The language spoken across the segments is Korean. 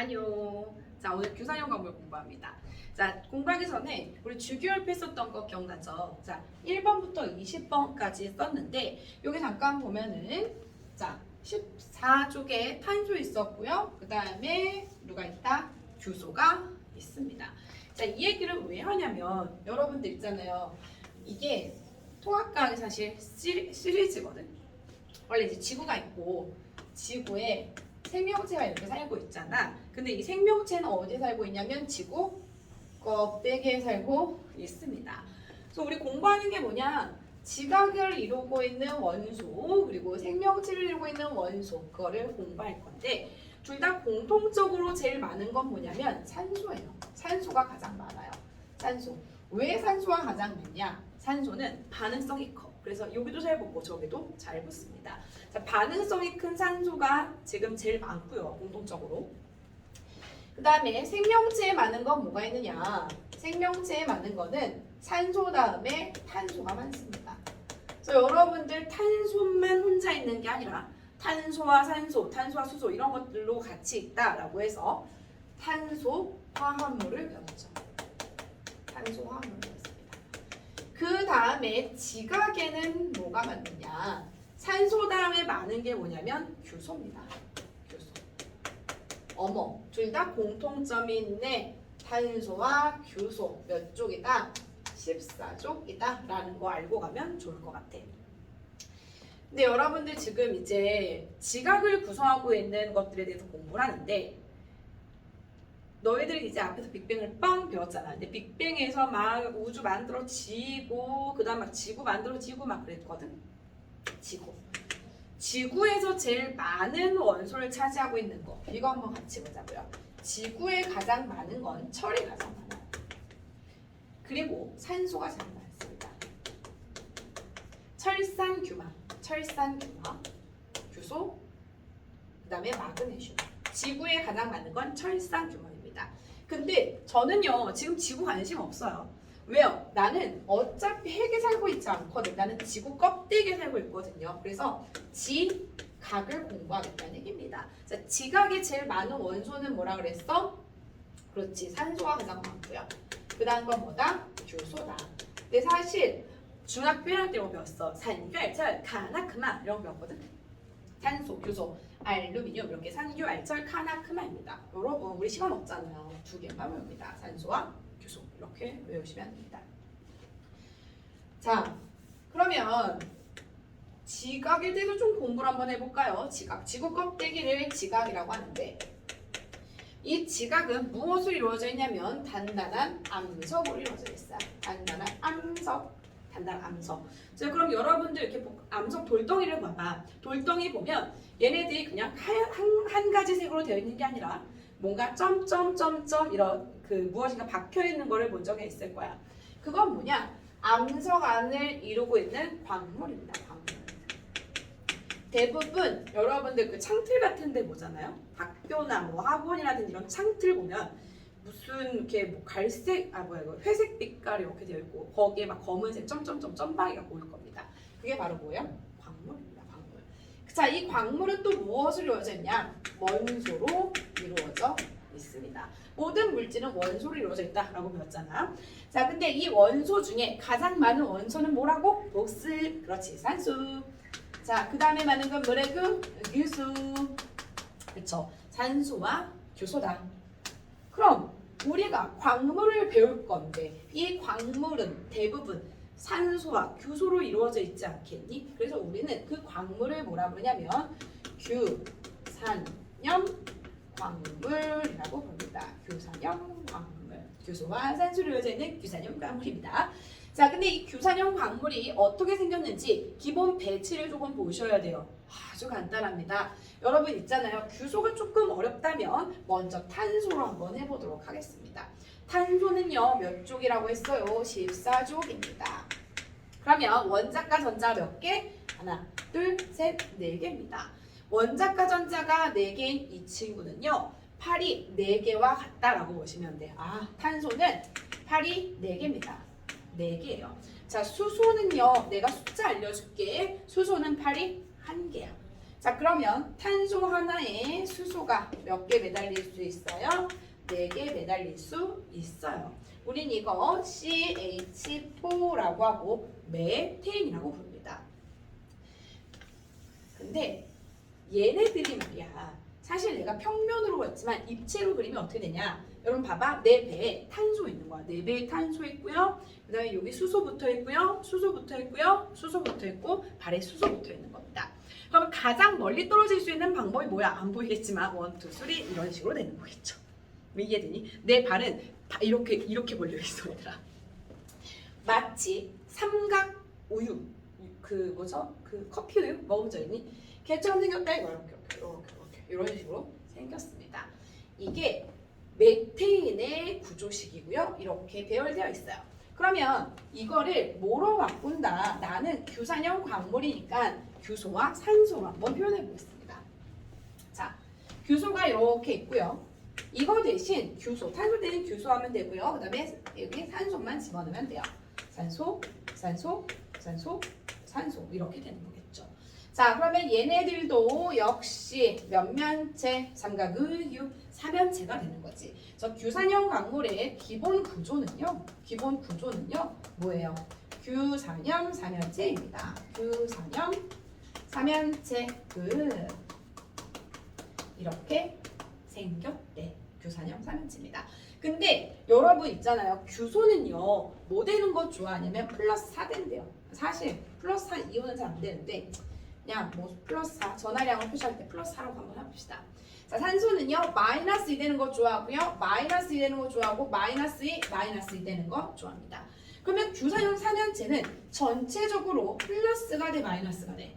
안녕. 자, 오늘 규산형 과목을 공부합니다. 자, 공부하기 전에 우리 주기율표 썼던 거 기억나죠? 자, 1번부터 20번까지 썼는데 여기 잠깐 보면은 자, 14쪽에 탄소 있었고요. 그 다음에 누가 있다? 규소가 있습니다. 자, 이 얘기를 왜 하냐면 여러분들 있잖아요. 이게 통합과학이 사실 시리, 시리즈거든. 원래 이제 지구가 있고 지구에 생명체가 이렇게 살고 있잖아. 근데 이 생명체는 어디에 살고 있냐면 지구 껍데기에 살고 있습니다. 그래서 우리 공부하는 게 뭐냐? 지각을 이루고 있는 원소 그리고 생명체를 이루고 있는 원소 그거를 공부할 건데 둘 다 공통적으로 제일 많은 건 뭐냐면 산소예요. 산소가 가장 많아요. 산소. 왜 산소가 가장 많냐? 산소는 반응성이 커. 그래서 여기도 잘 붙고 저기도 잘 붙습니다. 자, 반응성이 큰 산소가 지금 제일 많고요. 공통적으로. 그 다음에 생명체에 많은 건 뭐가 있느냐? 생명체에 많은 거는 산소 다음에 탄소가 많습니다. 그래서 여러분들 탄소만 혼자 있는 게 아니라 탄소와 산소, 탄소와 수소 이런 것들로 같이 있다라고 해서 탄소 화합물을 배웠죠. 탄소 배웠습니다. 그 다음에 지각에는 뭐가 많느냐? 산소 다음에 많은 게 뭐냐면 규소입니다. 규소. 어머, 둘 다 공통점이 있네. 탄소와 규소 몇 쪽이다? 14쪽이다. 라는 거 알고 가면 좋을 것 같아. 근데 여러분들 지금 이제 지각을 구성하고 있는 것들에 대해서 공부를 하는데 너희들이 이제 앞에서 빅뱅을 빵 배웠잖아. 근데 빅뱅에서 막 우주 만들어지고 그다음 막 지구 만들어지고 막 그랬거든. 지구. 지구에서 제일 많은 원소를 차지하고 있는 거. 이거 한번 같이 보자고요. 지구에 가장 많은 건 철이 가장 많아요. 그리고 산소가 잘 많습니다. 철산 규마, 철산 규마, 규소, 그다음에 마그네슘. 지구에 가장 많은 건 철산 규모입니다. 근데 저는요 지금 지구 관심 없어요. 왜요? 나는 어차피 핵에 살고 있지 않거든. 나는 지구 껍데기에 살고 있거든요. 그래서 지각을 공부하겠다는 얘기입니다. 자, 지각에 제일 많은 원소는 뭐라 그랬어? 그렇지, 산소가 가장 많고요. 그 다음 건 뭐다? 규소다. 근데 사실 중학교 1학년 때 배웠어. 산유알철, 가나크마 이런 거 배웠거든. 산소, 규소, 알루미늄 이렇게 산유, 알철, 카나크마입니다. 여러분 우리 시간 없잖아요. 두 개만 외웁니다. 산소와 규소 이렇게 외우시면 됩니다. 자, 그러면 지각에 대해서 좀 공부를 한번 해볼까요? 지각, 지구 껍데기를 지각이라고 하는데 이 지각은 무엇으로 이루어져 있냐면 단단한 암석으로 이루어져 있어요. 단단한 암석, 단단한 암석. 자, 그럼 여러분들 이렇게 보- 암석 돌덩이를 봐봐. 돌덩이 보면 얘네들이 그냥 한, 한, 한 가지 색으로 되어 있는 게 아니라 뭔가 점점점점 이런 그 무엇인가 박혀 있는 거를 본 적이 있을 거야. 그건 뭐냐? 암석 안을 이루고 있는 광물입니다. 광물. 대부분 여러분들 그 창틀 같은 데 보잖아요. 학교나 뭐 학원이라든지 이런 창틀 보면 무슨 이렇게 뭐 갈색 아 뭐야 이거 회색 빛깔 이렇게 되어 있고 거기에 막 검은색 점점점 점박이가 보일 겁니다. 그게 바로 뭐예요? 광물입니다. 광물. 자, 이 광물은 또 무엇으로 이루어져 있냐? 원소로 이루어져 있습니다. 모든 물질은 원소로 이루어져 있다라고 배웠잖아. 자, 근데 이 원소 중에 가장 많은 원소는 뭐라고? 복스. 그렇지, 산수. 자, 그 다음에 많은 건 뭐래고? 규수. 그쵸. 산소와 규소다. 그럼 우리가 광물을 배울 건데 이 광물은 대부분 산소와 규소로 이루어져 있지 않겠니? 그래서 우리는 그 광물을 뭐라 그러냐면 규산염 광물이라고 봅니다. 규산염 광물. 규소와 산소로 이루어져 있는 규산염 광물입니다. 자, 근데 이 규산염 광물이 어떻게 생겼는지 기본 배치를 조금 보셔야 돼요. 아주 간단합니다. 여러분 있잖아요. 규소가 조금 어렵다면 먼저 탄소로 한번 해보도록 하겠습니다. 탄소는요, 몇 쪽이라고 했어요? 14쪽입니다. 그러면 원자과 전자 몇 개? 하나, 둘, 셋, 네 개입니다. 원자과 전자가 네 개인 이 친구는요, 팔이 네 개와 같다라고 보시면 돼요. 아, 탄소는 팔이 네 개입니다. 네 개예요. 자, 수소는요, 내가 숫자 알려줄게. 수소는 팔이 한 개야. 자 그러면 탄소 하나에 수소가 몇 개 매달릴 수 있어요? 네개 매달릴 수 있어요. 우린 이거 CH4라고 하고 메테인이라고 부릅니다. 근데 얘네들이 말이야. 사실 내가 평면으로 그렸지만 입체로 그리면 어떻게 되냐? 여러분 봐봐. 내 배에 탄소 있는 거야. 내 배에 탄소 있고요. 그 다음에 여기 수소 붙어 있고요. 수소 붙어 있고요. 수소 붙어 있고 발에 수소 붙어 있는 겁니다. 그러면 가장 멀리 떨어질 수 있는 방법이 뭐야? 안 보이겠지만 원, 투, 쓰리 이런 식으로 되는 거겠죠. 왜 이해되니? 내 발은 다 이렇게 이렇게 벌려 있어 얘들아. 마치 삼각 우유 그 뭐죠? 그 커피 우유 먹은 적 있니? 걔처럼 생겼다 이거 이렇게 이렇게 이렇게 이런 식으로 생겼습니다. 이게 메테인의 구조식이고요. 이렇게 배열되어 있어요. 그러면 이거를 뭐로 바꾼다? 나는 규산형 광물이니까 규소와 산소로 한번 표현해 보겠습니다. 자, 규소가 이렇게 있고요. 이거 대신 규소, 탄소 대신 규소 하면 되고요. 그 다음에 여기 산소만 집어넣으면 돼요. 산소, 산소, 산소, 산소 이렇게 되는 거겠죠. 자, 그러면 얘네들도 역시 몇면체, 삼각의유, 삼연체가 되는 거지. 저 규산형 광물의 기본 구조는요. 기본 구조는요. 뭐예요? 규산염 삼연체입니다. 규산염 삼연체 끝. 이렇게 생겼대. 규산염 삼연체입니다. 근데 여러분 있잖아요. 규소는요. 뭐 되는 거 좋아하냐면 플러스 4 된대요. 사실 플러스 4 이온은 잘안 되는데 그냥 뭐 플러스 4 전화량을 표시할 때 플러스 4라고 한번 해봅시다. 자 산소는요 마이너스 2 되는 거 좋아하고요 마이너스 2 되는 거 좋아하고 마이너스 2 마이너스 2 되는 거 좋아합니다. 그러면 규산염 3년체는 전체적으로 플러스가 돼 마이너스가 돼.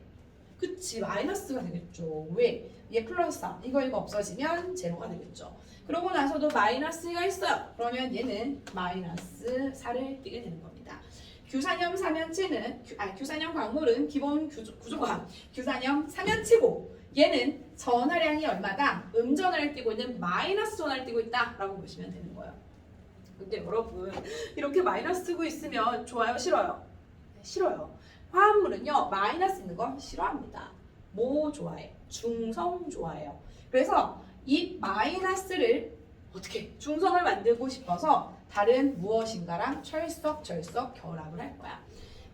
그치 마이너스가 되겠죠. 왜? 얘 플러스 4 이거 이거 없어지면 제로가 되겠죠. 그러고 나서도 마이너스가 있어요. 그러면 얘는 마이너스 4를 띄게 되는 겁니다. 규산염 3연체는 규, 아, 규산염 광물은 기본 규조, 구조가 규산염 3연체고 얘는 전하량이 얼마다? 음전하를 띄고 있는 마이너스 전하를 띄고 있다라고 보시면 되는 거예요. 근데 여러분 이렇게 마이너스 쓰고 있으면 좋아요 싫어요? 네, 싫어요. 화합물은요 마이너스 있는 거 싫어합니다. 뭐 좋아해? 중성 좋아해요. 그래서 이 마이너스를 어떻게 중성을 만들고 싶어서 다른 무엇인가랑 철석, 절석 결합을 할 거야.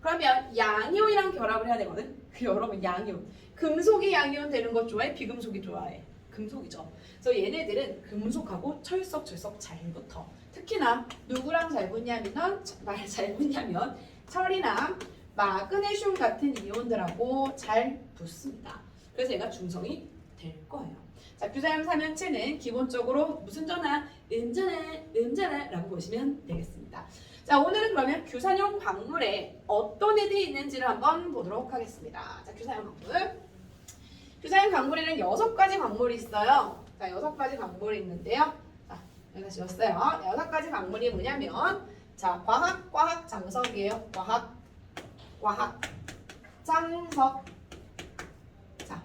그러면 양이온이랑 결합을 해야 되거든. 그 여러분 양이온, 금속이 양이온 되는 것 좋아해? 비금속이 좋아해? 금속이죠. 그래서 얘네들은 금속하고 철석, 절석 잘 붙어. 특히나 누구랑 잘 붙냐면 말잘 붙냐면 철이나 마그네슘 같은 이온들하고 잘 붙습니다. 그래서 얘가 중성이 될 거예요. 자, 규산염 삼연체는 기본적으로 무슨 전화? 음전화, 음전화라고 보시면 되겠습니다. 자, 오늘은 그러면 규산염 광물에 어떤 애들이 있는지를 한번 보도록 하겠습니다. 자, 규산염 광물. 규산염 광물에는 여섯 가지 광물이 있어요. 자, 여섯 가지 광물이 있는데요. 자, 여기다 지웠어요. 여섯 가지 광물이 뭐냐면, 자, 과학, 과학, 장석이에요. 과학, 과학, 장석. 자,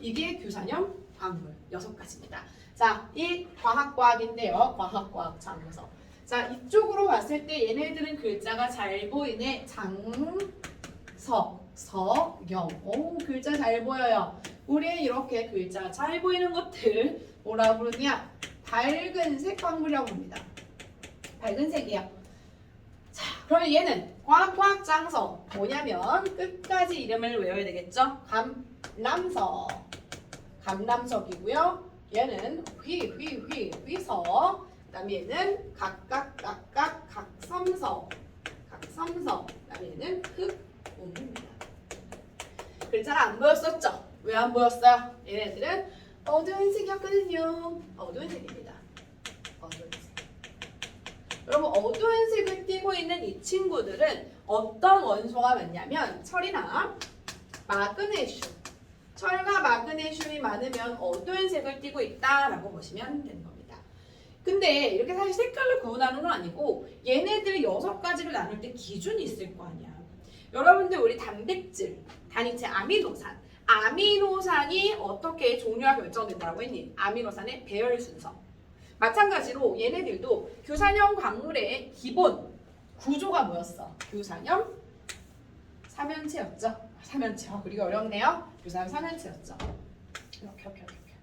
이게 규산염 광물 여섯 가지입니다. 자, 이 과학과학인데요. 과학과학 장석. 자, 이쪽으로 봤을 때 얘네들은 글자가 잘 보이네. 장석, 석 영. 오, 글자 잘 보여요. 우리 이렇게 글자 잘 보이는 것들 뭐라 부르냐? 밝은색 광물이라고 합니다. 밝은 색이야. 자, 그러면 얘는 과학과학 장석 뭐냐면 끝까지 이름을 외워야 되겠죠? 감람석. 감람석이고요. 얘는 휘, 휘, 휘, 휘석. 그 다음에 얘는 각각, 각각, 각섬석. 각섬석. 그 다음에 얘는 흑음입니다. 글자가 안 보였었죠? 왜 안 보였어요? 얘네들은 어두운 색이었거든요. 어두운 색입니다. 어두운 색. 여러분 어두운 색을 띠고 있는 이 친구들은 어떤 원소가 많냐면 철이나 마그네슘. 철과 마그네슘이 많으면 어두운 색을 띠고 있다라고 보시면 되는 겁니다. 근데 이렇게 사실 색깔로 구분하는 건 아니고 얘네들 여섯 가지를 나눌 때 기준이 있을 거 아니야. 여러분들 우리 단백질, 단위체 아미노산, 아미노산이 어떻게 종류가 결정된다고 했니? 아미노산의 배열 순서. 마찬가지로 얘네들도 규산염 광물의 기본 구조가 뭐였어? 규산염 삼연체였죠. 삼연체. 어, 그리고 어렵네요. 규산염 3년체였죠. 이렇게 이렇게 이렇게.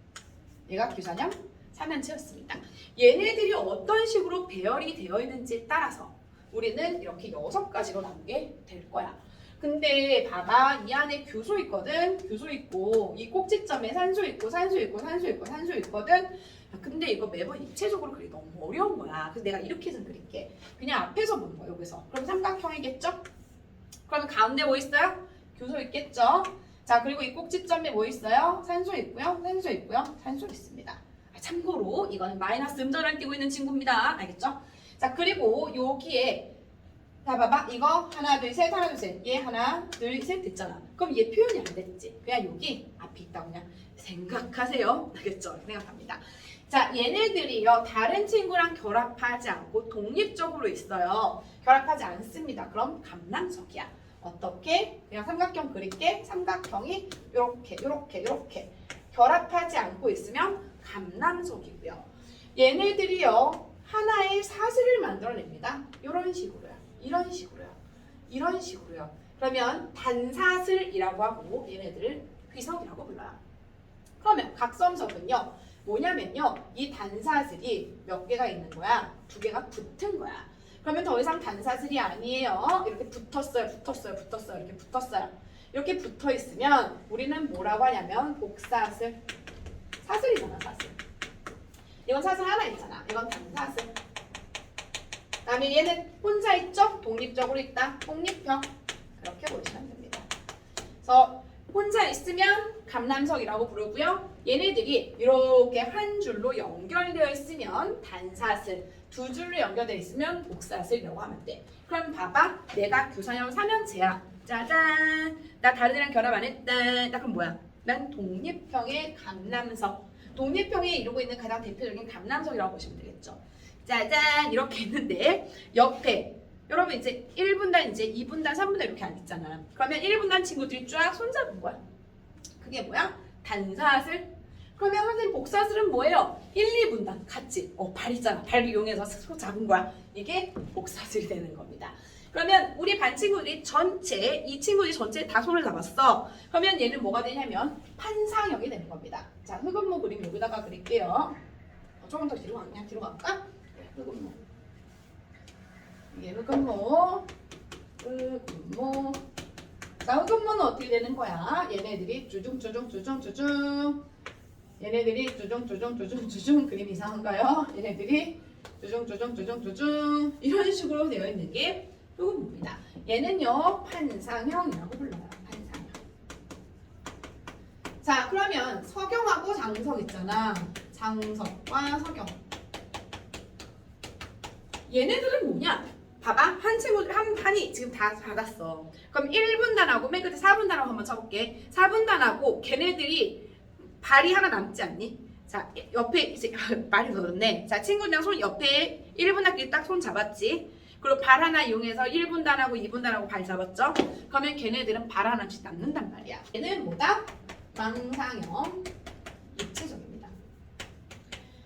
얘가 규산염 3년체였습니다. 얘네들이 어떤 식으로 배열이 되어 있는지에 따라서 우리는 이렇게 여섯 가지로 나누게 될 거야. 근데 봐봐 이 안에 규소 있거든 규소 있고 이 꼭지점에 산소 있고 산소 있고 산소 있고 산소 있거든 야, 근데 이거 매번 입체적으로 그리기 너무 어려운 거야 그래서 내가 이렇게 해서 그릴게 그냥 앞에서 보는 거야 여기서 그럼 삼각형이겠죠 그러면 가운데 뭐 있어요 규소 있겠죠 자 그리고 이 꼭지점에 뭐 있어요? 산소 있고요 산소 있고요 산소 있습니다. 아, 참고로 이거는 마이너스 음절을 띄고 있는 친구입니다. 알겠죠? 자 그리고 여기에 자 봐봐. 이거 하나 둘셋 하나 둘 셋. 얘 하나 둘셋 됐잖아. 그럼 얘 표현이 안 됐지. 그냥 여기 앞에 있다고 그냥 생각하세요. 알겠죠? 생각합니다. 자 얘네들이요 다른 친구랑 결합하지 않고 독립적으로 있어요. 결합하지 않습니다. 그럼 감남석이야 어떻게 그냥 삼각형 그릴게 삼각형이 요렇게 요렇게 요렇게 결합하지 않고 있으면 감남석이고요 얘네들이요 하나의 사슬을 만들어냅니다 이런 식으로요 이런 식으로요. 이런 식으로요. 그러면 단사슬이라고 하고 얘네들을 휘석이라고 불러요. 그러면 각섬석은요. 뭐냐면요. 이 단사슬이 몇 개가 있는 거야? 두 개가 붙은 거야. 그러면 더 이상 단사슬이 아니에요. 이렇게 붙었어요. 붙었어요. 붙었어요. 이렇게 붙었어요. 이렇게 붙어 있으면 우리는 뭐라고 하냐면 복사슬. 사슬이잖아, 사슬. 이건 사슬 하나 있잖아. 이건 단사슬. 그다음에 얘는 혼자 있죠? 독립적으로 있다. 독립형. 그렇게 보시면 됩니다. 그래서 혼자 있으면 감남석이라고 부르고요. 얘네들이 이렇게 한 줄로 연결되어 있으면 단사슬, 두 줄로 연결되어 있으면 복사슬이라고 하면 돼. 그럼 봐봐. 내가 규산형 3년체야. 짜잔. 나 다른 애랑 결합 안 했다. 나 그럼 뭐야? 난 독립형의 감남석. 독립형에 이루고 있는 가장 대표적인 감남석이라고 보시면 되겠죠. 짜잔 이렇게 있는데 옆에 여러분 이제 1분단 이제 2분단 3분단 이렇게 안 있잖아 그러면 1분단 친구들이 쫙 손잡은 거야. 그게 뭐야? 단사슬. 그러면 선생님 복사슬은 뭐예요? 1, 2분단. 같이. 어, 발 있잖아. 발을 이용해서 손 잡은 거야. 이게 복사슬이 되는 겁니다. 그러면 우리 반 친구들이 전체 이 친구들이 전체 다 손을 잡았어. 그러면 얘는 뭐가 되냐면 판상형이 되는 겁니다. 자 흑은모 그림 여기다가 그릴게요. 어, 조금 더 뒤로 가. 그냥 뒤로 갈까? 흑은모 이게 흑은모 흑은모 자 흑은모는 어떻게 되는 거야? 얘네들이 쭈중쭈중 얘네들이 쭈중쭈중쭈중쭈중 그림 이상한가요? 얘네들이 쭈중쭈중쭈중쭈중. 이런 식으로 되어 있는 게 흑은모입니다. 얘는요 판상형이라고 불러요. 판상형. 자 그러면 석영하고 장석 있잖아. 장석과 석영. 얘네들은 뭐냐? 봐봐. 한 친구들 한 판이 지금 다 받았어. 그럼 1분단하고 맨 끝에 4분단하고 한번 쳐볼게. 4분단하고 걔네들이 발이 하나 남지 않니? 자 옆에 이제 말이 더럽네. 자 친구들이랑 손 옆에 1분단끼리 딱 손 잡았지? 그리고 발 하나 이용해서 1분단하고 2분단하고 발 잡았죠? 그러면 걔네들은 발 하나씩 남는단 말이야. 얘는 뭐다? 망상형 입체적입니다.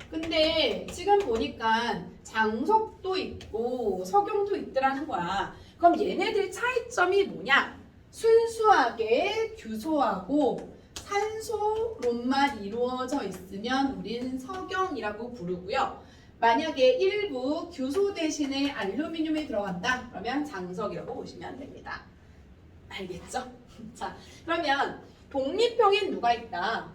근데 지금 보니까 장석도 있고 석영도 있더라는 거야. 그럼 얘네들 차이점이 뭐냐? 순수하게 규소하고 산소로만 이루어져 있으면 우린 석영이라고 부르고요. 만약에 일부 규소 대신에 알루미늄이 들어간다? 그러면 장석이라고 보시면 됩니다. 알겠죠? 자, 그러면 독립형엔 누가 있다?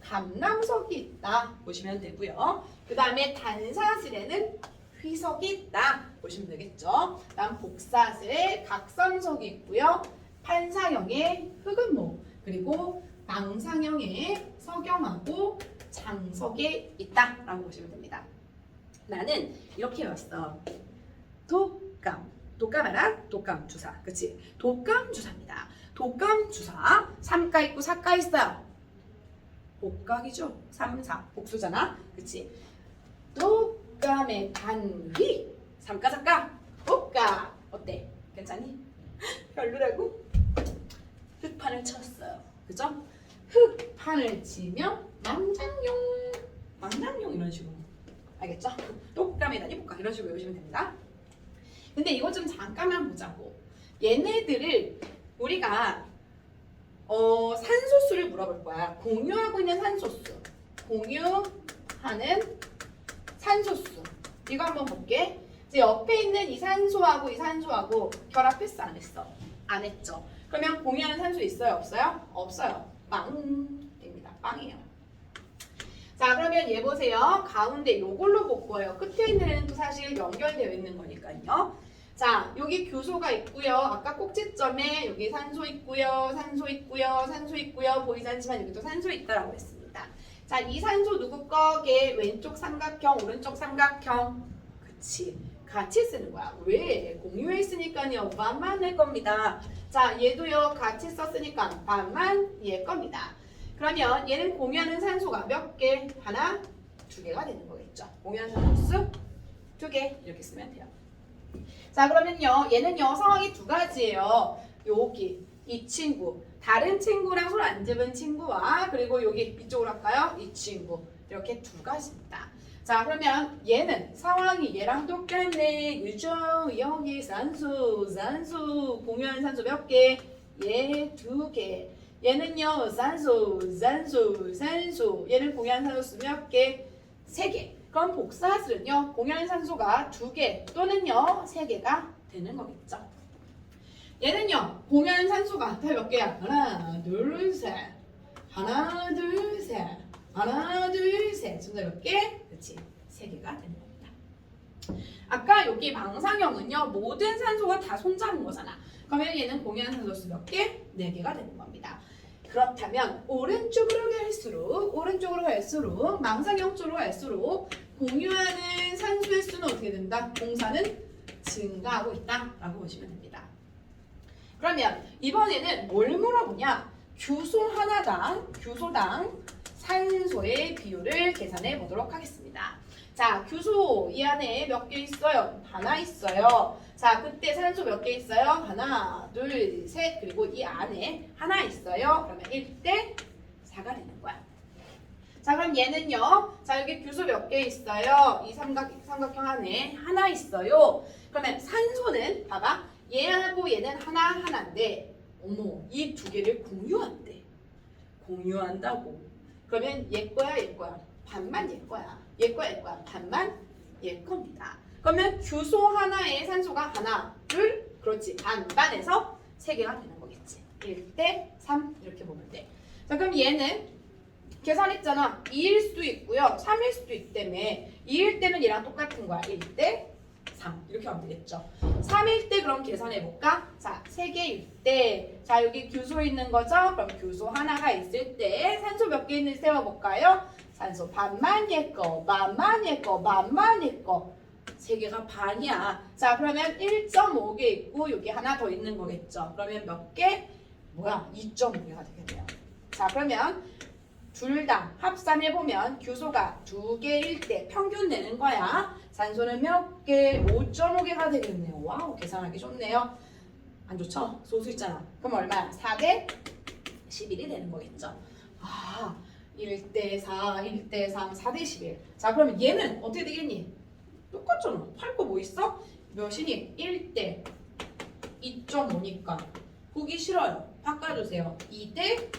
감남석이 있다 보시면 되고요. 그 다음에 단사슬에는 휘석이 있다 보시면 되겠죠. 다음 복사슬에 각선석이 있고요. 판사형의 흑은모 그리고 망상형의 석영하고 장석에 있다 라고 보시면 됩니다. 나는 이렇게 외웠어. 독감 독감 알아? 독감 주사 그치? 독감 주사입니다. 독감 주사 삼가 있고 사가 있어요. 복각이죠. 3, 4 복수잖아. 그치? 독감의 단위 삼가 작가 복각 어때? 괜찮니? 별로라고? 흑판을 쳤어요. 그죠? 흑판을 치면 망장용 망장용 이런 식으로 알겠죠? 독감의 단위 복각 이런 식으로 외우시면 됩니다. 근데 이거 좀 잠깐만 보자고. 얘네들을 우리가 어, 산소수를 물어볼 거야. 공유하고 있는 산소수. 공유하는 산소수. 이거 한번 볼게. 이제 옆에 있는 이 산소하고 이 산소하고 결합했어 안 했어? 안 했죠. 그러면 공유하는 산소 있어요 없어요? 없어요. 빵입니다. 빵이에요. 자 그러면 얘 보세요. 가운데 요걸로 볼 거예요. 끝에 있는 애는 또 사실 연결되어 있는 거니까요. 자 여기 교소가 있고요. 아까 꼭지점에 여기 산소 있고요. 산소 있고요. 산소 있고요. 보이지 않지만 여기도 산소 있다라고 했습니다. 자 이 산소 누구 거게 왼쪽 삼각형 오른쪽 삼각형 그치 같이 쓰는 거야. 왜? 공유해 있으니까요. 반만 낼 겁니다. 자 얘도요 같이 썼으니까 반만 얘 겁니다. 그러면 얘는 공유하는 산소가 몇 개? 하나, 두 개가 되는 거겠죠. 공유하는 산소 두개 이렇게 쓰면 돼요. 자 그러면요 얘는요 상황이 두 가지예요. 여기 이 친구 다른 친구랑 손 안 잡은 친구와 그리고 여기 이쪽으로 할까요? 이 친구 이렇게 두 가지입니다. 자 그러면 얘는 상황이 얘랑 똑같네. 유정 여기 산소 산소 공유하는 산소 몇 개? 얘 두 개. 얘는요 산소 산소 산소 얘는 산소 몇 개? 세 개. 그럼 복사술은요 공유하는 산소가 두 개 또는요 세 개가 되는 거겠죠. 얘는요 공유하는 산소가 다 몇 개야? 하나 둘셋 하나 둘셋 하나 둘셋 전자 몇 개? 그렇지 세 개가 되는 겁니다. 아까 여기 망상형은요 모든 산소가 다 손잡은 거잖아. 그러면 얘는 공유하는 산소수 몇 개? 네 개가 되는 겁니다. 그렇다면 오른쪽으로 갈수록 오른쪽으로 갈수록 망상형 쪽으로 갈수록 공유하는 산소의 수는 어떻게 된다? 공사는 증가하고 있다라고 보시면 됩니다. 그러면 이번에는 뭘 물어보냐? 규소 하나당 규소당 산소의 비율을 계산해 보도록 하겠습니다. 자, 규소 이 안에 몇 개 있어요? 하나 있어요. 자, 그때 산소 몇 개 있어요? 하나, 둘, 셋, 그리고 이 안에 하나 있어요. 그러면 1대 4가 되는 거야. 자, 그럼 얘는요. 자, 여기 규소 몇 개 있어요? 이 삼각, 삼각형 안에 하나 있어요. 그러면 산소는, 봐봐. 얘하고 얘는 하나, 하나인데, 어머, 이 두 개를 공유한대. 공유한다고. 그러면 얘 거야, 얘 거야. 반만 얘 거야. 얘 거야, 얘 거야. 반만 얘 겁니다. 그러면 규소 하나에 산소가 하나, 둘, 그렇지. 반반에서 세 개가 되는 거겠지. 1대 3 이렇게 보면 돼. 자, 그럼 얘는 계산했잖아. 2일 수도 있고요. 3일 수도 있다며. 2일 때는 얘랑 똑같은 거야. 1대 3 이렇게 하면 되겠죠. 3일 때 그럼 계산해 볼까? 자, 3개일 때. 자, 여기 규소 있는 거죠? 그럼 규소 하나가 있을 때 산소 몇 개 있는지 세워 볼까요? 산소 반만 얘 거, 반만 얘 거, 반만 얘 거. 세 개가 반이야. 자, 그러면 1.5개 있고 여기 하나 더 있는 거겠죠. 그러면 몇 개? 뭐야? 2.5개가 되겠네요. 자, 그러면 둘 다 합산해 보면 규소가 두 개일 때 평균 내는 거야. 산소는 몇 개? 5.5개가 되겠네요. 와우, 계산하기 좋네요. 안 좋죠? 소수 있잖아. 그럼 얼마야? 4대 11이 되는 거겠죠. 아, 1대 4, 1대 3, 4대 11. 자, 그러면 얘는 어떻게 되겠니? 똑같잖아. 할거뭐 있어? 몇이니? 1대 2.5니까 보기 싫어요. 바꿔주세요. 2대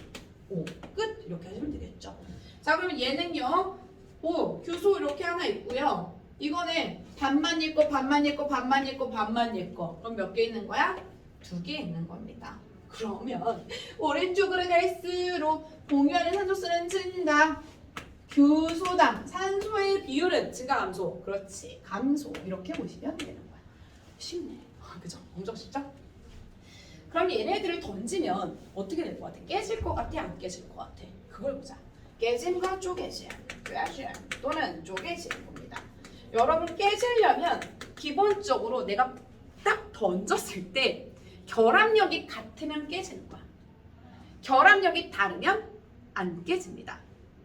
5. 끝. 이렇게 하시면 되겠죠. 자, 그러면 얘는요. 오, 규소 이렇게 하나 있고요. 이거는 반만 읽고 반만 읽고 반만 읽고 반만 읽고 그럼 몇 개 있는 거야? 두 개 있는 겁니다. 그러면 오른쪽으로 갈수록 공유하는 산소수는 증가. 규소당 산소의 비율은 증가 감소. 그렇지. 감소. 이렇게 보시면 되는 거야. 쉽네. 아, 그죠? 엄청 쉽죠? 그럼 얘네들을 던지면 어떻게 될 것 같아? 깨질 것 같아? 안 깨질 것 같아? 그걸 보자. 깨짐과 쪼개짐, 깨짐 또는 쪼개짐. 여러분 깨지려면 기본적으로 내가 딱 던졌을 때 결합력이 같으면 깨지는 거야. 결합력이 다르면 안 깨집니다.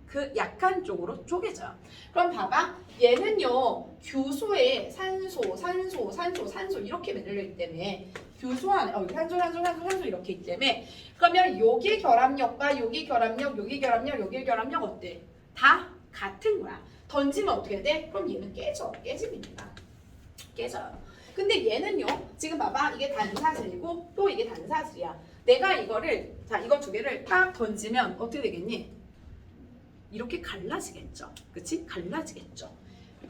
그 약한 쪽으로 쪼개져요. 그럼 봐봐. 얘는요. 규소에 산소, 산소, 산소, 산소 이렇게 매달려 있기 때문에 규소 안에 어, 산소, 산소, 산소, 산소 이렇게 있기 때문에 그러면 여기 결합력과 여기 결합력, 여기 결합력, 여기 결합력 어때? 다 같은 거야. 던지면 어떻게 돼? 그럼 얘는 깨져. 깨집니다. 깨져요. 근데 얘는요. 지금 봐봐. 이게 단사슬이고 또 이게 단사슬이야. 내가 이거를 자 이거 두 개를 딱 던지면 어떻게 되겠니? 이렇게 갈라지겠죠. 그치? 갈라지겠죠.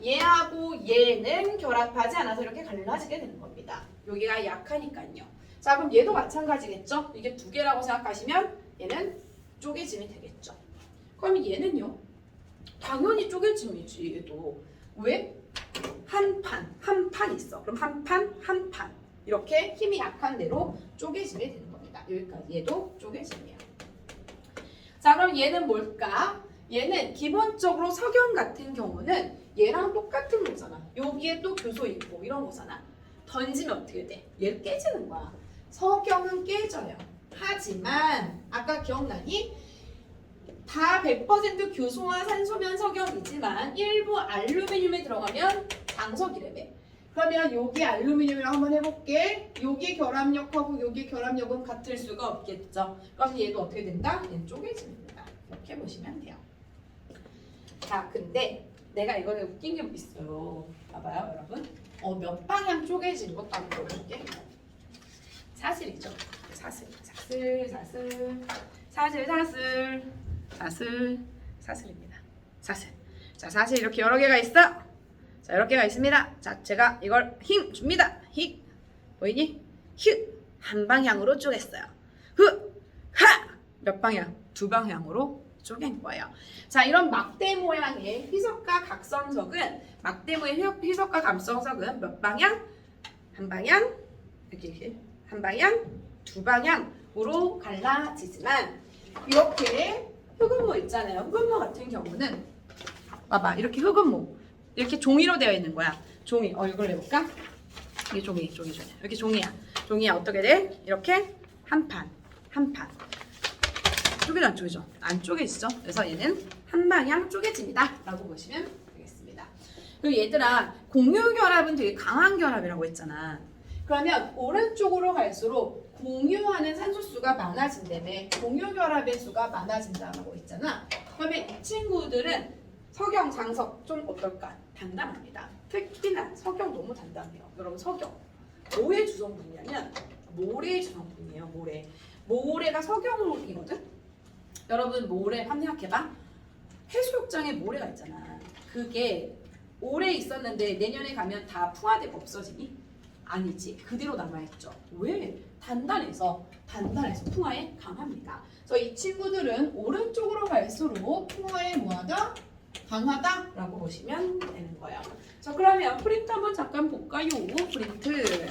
얘하고 얘는 결합하지 않아서 이렇게 갈라지게 되는 겁니다. 여기가 약하니까요. 자 그럼 얘도 마찬가지겠죠. 이게 두 개라고 생각하시면 얘는 쪼개짐이 되겠죠. 그럼 얘는요? 당연히 쪼개짐이지 얘도. 왜? 한 판, 한 판 있어. 그럼 한 판, 한 판. 이렇게 힘이 약한 대로 쪼개짐이 되는 겁니다. 여기까지 얘도 쪼개짐이야. 자 그럼 얘는 뭘까? 얘는 기본적으로 석영 같은 경우는 얘랑 똑같은 거잖아. 여기에 또 교소 있고 이런 거잖아. 던지면 어떻게 돼? 얘 깨지는 거야. 석영은 깨져요. 하지만 아까 기억나니? 다 100% 교소와 산소면 석영이지만 일부 알루미늄이 들어가면 장석이래매. 그러면 여기 알루미늄이랑 한번 해볼게. 여기 결합력하고 여기 결합력은 같을 수가 없겠죠. 그럼 얘도 어떻게 된다? 얘는 쪼개집니다. 이렇게 보시면 돼요. 자, 근데 내가 이거에 웃긴 게 있어요. 봐봐요, 여러분. 어, 몇 방향 쪼개지는 것도 한번 보여줄게. 사슬이죠. 사슬, 사슬, 사슬, 사슬, 사슬, 사슬, 사슬입니다. 사슬. 자, 사슬 이렇게 여러 개가 있어. 자, 여러 개가 있습니다. 자, 제가 이걸 힘 줍니다. 힘. 보이니? 휴. 한 방향으로 쪼갰어요. 후. 하. 몇 방향? 두 방향으로 쪼갠 거예요. 자, 이런 막대 모양의 희석과 각성석은 막대 모양의 휘- 희석과 각성석은 몇 방향? 한 방향, 이렇게, 이렇게 한 방향, 두 방향으로 갈라지지만 이렇게 흑음모 있잖아요. 흑음모 같은 경우는 봐봐 이렇게 흑음모 이렇게 종이로 되어 있는 거야. 종이 어 이걸 해볼까? 이게 종이 종이 종이 이렇게 종이야. 종이야 어떻게 돼? 이렇게 한 판, 한 판. 쪼개도 안 쪼개죠? 안 쪼개지죠? 그래서 얘는 한 방향 쪼개집니다. 라고 보시면 되겠습니다. 그리고 얘들아, 공유 결합은 되게 강한 결합이라고 했잖아. 그러면 오른쪽으로 갈수록 공유하는 산소수가 많아진다며 공유 결합의 수가 많아진다고 했잖아. 그러면 이 친구들은 석영, 장석 좀 어떨까? 단단합니다. 특히나 석영 너무 단단해요. 여러분 석영 뭐의 주성분이냐면 모래의 주성분이에요. 모래. 모래가 석영이거든. 여러분 모래 생각해봐. 해수욕장에 모래가 있잖아. 그게 오래 있었는데 내년에 가면 다 풍화되고 없어지니? 아니지. 그대로 남아있죠. 왜? 단단해서 단단해서 풍화에 강합니다. 그래서 이 친구들은 오른쪽으로 갈수록 풍화에 뭐하다? 강하다라고 보시면 되는 거예요. 자 그러면 프린트 한번 잠깐 볼까요? 프린트.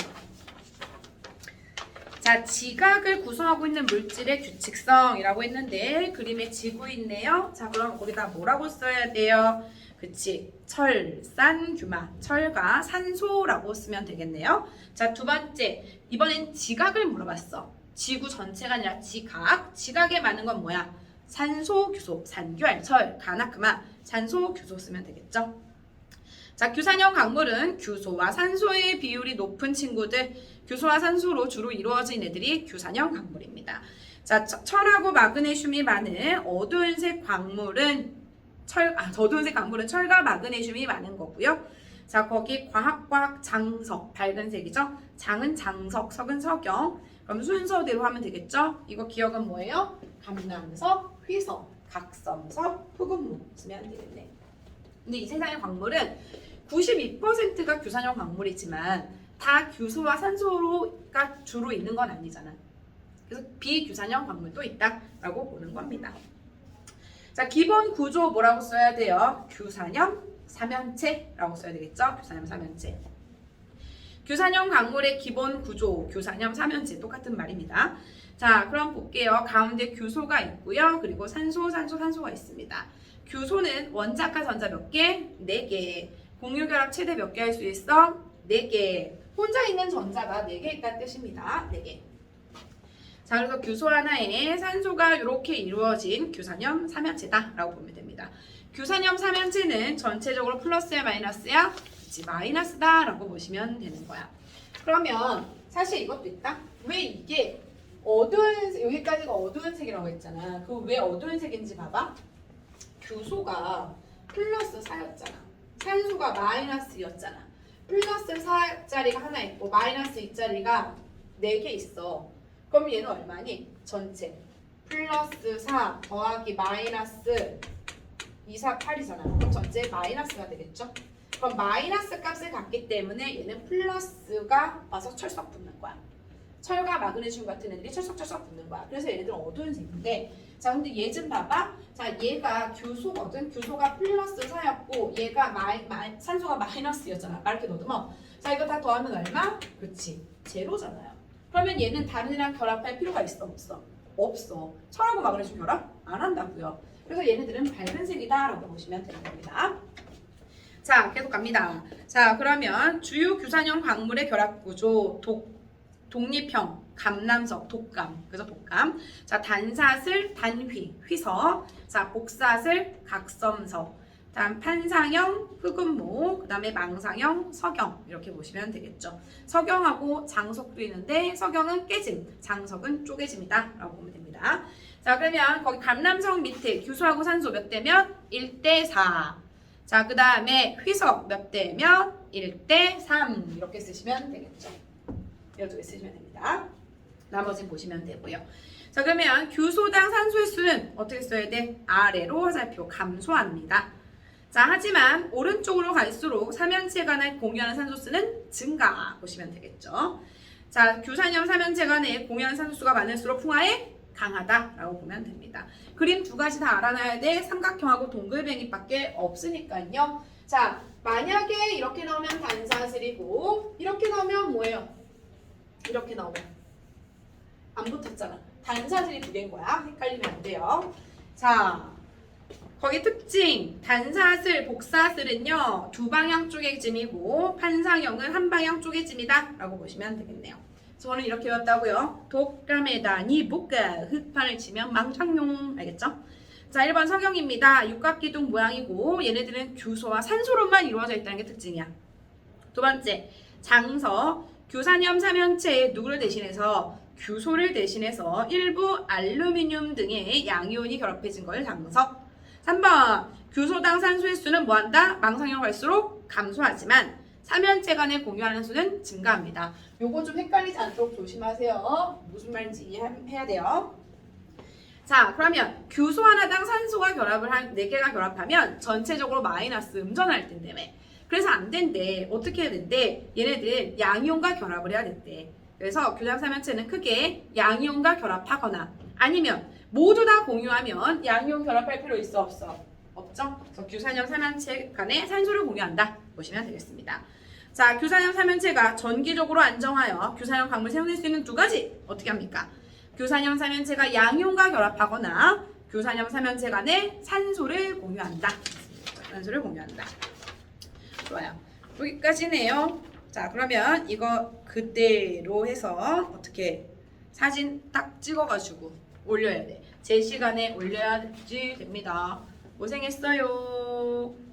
자, 지각을 구성하고 있는 물질의 규칙성이라고 했는데 그림에 지구 있네요. 자, 그럼 거기다 뭐라고 써야 돼요? 그치. 철, 산, 규마. 철과 산소라고 쓰면 되겠네요. 자, 두 번째. 이번엔 지각을 물어봤어. 지구 전체가 아니라 지각. 지각에 많은 건 뭐야? 산소, 규소, 산규알, 철, 가나크마. 산소, 규소 쓰면 되겠죠? 자, 규산형 강물은 규소와 산소의 비율이 높은 친구들, 규소와 산소로 주로 이루어진 애들이 규산형 강물입니다. 자, 처- 철하고 마그네슘이 많은 어두운색 광물은 철, 아, 어두운색 강물은 철과 마그네슘이 많은 거고요. 자, 거기 과학과학 장석, 밝은 색이죠. 장은 장석, 석은 석영. 그럼 순서대로 하면 되겠죠? 이거 기억은 뭐예요? 감남석, 휘석, 각성석, 흑음무 쓰면 되겠네. 근데 이 세상의 광물은 92%가 규산형 광물이지만 다 규소와 산소가 주로 있는 건 아니잖아. 그래서 비규산형 광물도 있다라고 보는 겁니다. 자, 기본 구조 뭐라고 써야 돼요? 규산형 삼연체라고 써야 되겠죠? 규산형 삼연체. 규산형 광물의 기본 구조, 규산형 삼연체 똑같은 말입니다. 자, 그럼 볼게요. 가운데 규소가 있고요. 그리고 산소, 산소, 산소가 있습니다. 규소는 원자과 전자 몇 개? 네 개. 공유 결합 최대 몇 개 할 수 있어? 네 개. 혼자 있는 전자가 네 개 있다는 뜻입니다. 네 개. 자, 그래서 규소 하나에 산소가 이렇게 이루어진 규산염 삼연체다라고 보면 됩니다. 규산염 삼연체는 전체적으로 플러스야 마이너스야? 그치, 마이너스다라고 보시면 되는 거야. 그러면 사실 이것도 있다. 왜 이게 어두운 색- 여기까지가 어두운 색이라고 했잖아. 그 왜 어두운 색인지 봐봐. 규소가 플러스 4였잖아. 산소가 마이너스였잖아. 플러스 4짜리가 하나 있고 마이너스 2짜리가 4개 있어. 그럼 얘는 얼마니? 전체 플러스 4 더하기 마이너스 2, 4, 8이잖아. 그럼 전체 마이너스가 되겠죠? 그럼 마이너스 값을 갖기 때문에 얘는 플러스가 와서 철석 붙는 거야. 철과 마그네슘 같은 애들이 철석철석 붙는 거야. 그래서 얘네들은 어두운 색인데 자 근데 얘 좀 봐봐. 자 얘가 규소거든. 규소가 플러스 4였고 얘가 마이, 마이, 산소가 마이너스였잖아. 이렇게 넣으면 자 이거 다 더하면 얼마? 그렇지. 제로잖아요. 그러면 얘는 다른 애랑 결합할 필요가 있어 없어? 없어. 철하고 마그네슘 결합 안 한다고요. 그래서 얘네들은 밝은색이다라고 보시면 되는 겁니다. 자 계속 갑니다. 자 그러면 주요 규산형 광물의 결합 구조 독 독립형, 감남석, 독감, 그래서 독감. 자, 단사슬, 단휘, 휘석. 자, 복사슬, 각섬석. 다음 판상형, 흑음모, 그 다음에 망상형, 석영 이렇게 보시면 되겠죠. 석영하고 장석도 있는데 석영은 깨짐, 장석은 쪼개짐이다 라고 보면 됩니다. 자 그러면 거기 감남석 밑에 규소하고 산소 몇 대면 1대 4. 자 그 다음에 휘석 몇 대면 1대 3 이렇게 쓰시면 되겠죠. 이렇게 쓰시면 됩니다. 나머지는 보시면 되고요. 자 그러면 규소당 산소의 수는 어떻게 써야 돼? 아래로 화살표 감소합니다. 자 하지만 오른쪽으로 갈수록 삼연체 간에 공유하는 산소수는 증가 보시면 되겠죠. 자 규산염 삼연체 간에 공유하는 산소수가 많을수록 풍화에 강하다라고 보면 됩니다. 그림 두 가지 다 알아놔야 돼. 삼각형하고 동글뱅이밖에 없으니까요. 자 만약에 이렇게 나오면 단사슬이고 이렇게 나오면 뭐예요? 이렇게 나오면 안 붙었잖아. 단사슬이 두 개인 거야. 헷갈리면 안 돼요. 자 거기 특징 단사슬, 복사슬은요 두 방향 쪼개짐이고 판상형은 한 방향 쪼개짐이다라고 보시면 되겠네요. 저는 이렇게 외웠다고요. 독감에다 니복가 흑판을 치면 망창용 알겠죠? 자 1번 석영입니다. 육각기둥 모양이고 얘네들은 규소와 산소로만 이루어져 있다는 게 특징이야. 두 번째 장서 규산염 삼연체에 누구를 대신해서 규소를 대신해서 일부 알루미늄 등의 양이온이 결합해진 걸 장석 3번 규소당 산소의 수는 뭐한다? 망상형 갈수록 감소하지만 삼연체 간에 공유하는 수는 증가합니다. 요거 좀 헷갈리지 않도록 조심하세요. 무슨 말인지 이해해야 돼요. 자 그러면 규소 하나당 산소가 결합을 한 4개가 결합하면 전체적으로 마이너스 음전할 텐데며 그래서 안 된대. 어떻게 해야 된대? 얘네들 양이온과 결합을 해야 된대. 그래서 규장 삼연체는 크게 양이온과 결합하거나 아니면 모두 다 공유하면 양이온 결합할 필요 있어 없어? 없죠? 그래서 규산염 삼연체 간에 산소를 공유한다 보시면 되겠습니다. 자, 규산염 삼연체가 전기적으로 안정하여 규산염 광물 세워낼 수 있는 두 가지 어떻게 합니까? 규산염 삼연체가 양이온과 결합하거나 규산염 삼연체 간에 산소를 공유한다. 산소를 공유한다. 좋아요. 여기까지네요. 자, 그러면 이거 그대로 해서 어떻게 사진 딱 찍어가지고 올려야 돼. 제 시간에 올려야지 됩니다. 고생했어요.